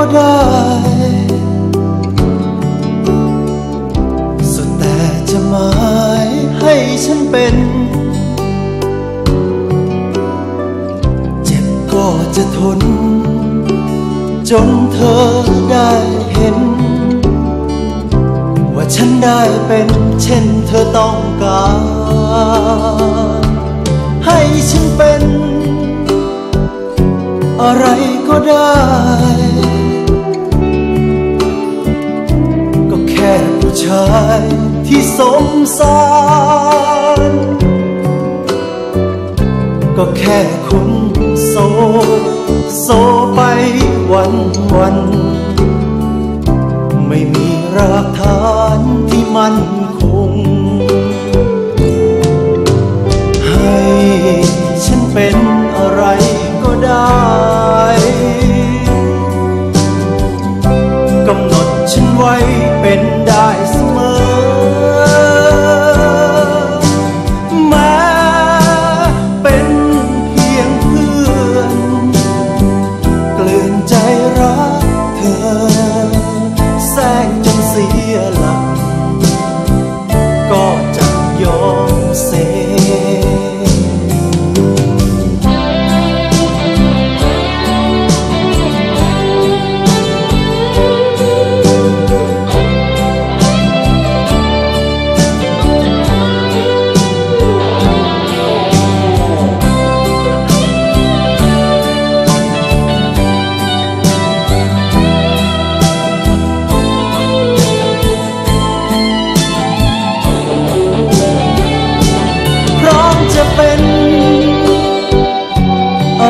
็ได้ สุดแต่จะหมายให้ฉันเป็น เจ็บก็จะทน จนเธอได้เห็น ว่าฉันได้เป็นเช่นเธอต้องการ ให้ฉันเป็นอะไรก็ได้ ผู้ชายที่สมสาร ก็แค่คุณโซ โซไปวันวัน ไม่มีรากฐานที่มั่นคง ให้ฉันเป็นอะไรก็ได้กำหนดฉันไว้เป็น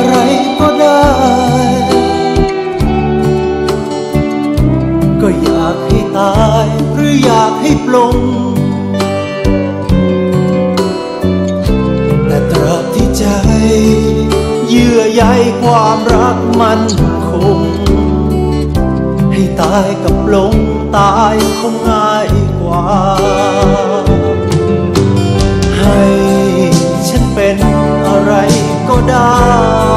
อะไรก็ได้ ก็อยากให้ตายหรืออยากให้ปลง แต่ตราบที่ใจ เยื่อใยความรักมันคง ให้ตายกับปลงตายคงง่ายกว่า ให้ฉันเป็นอะไรก็ได้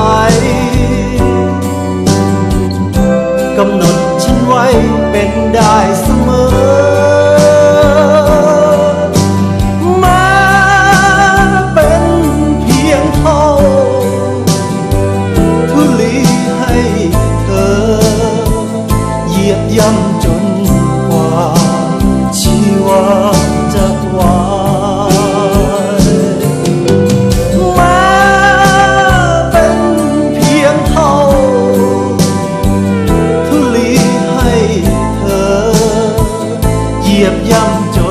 ให้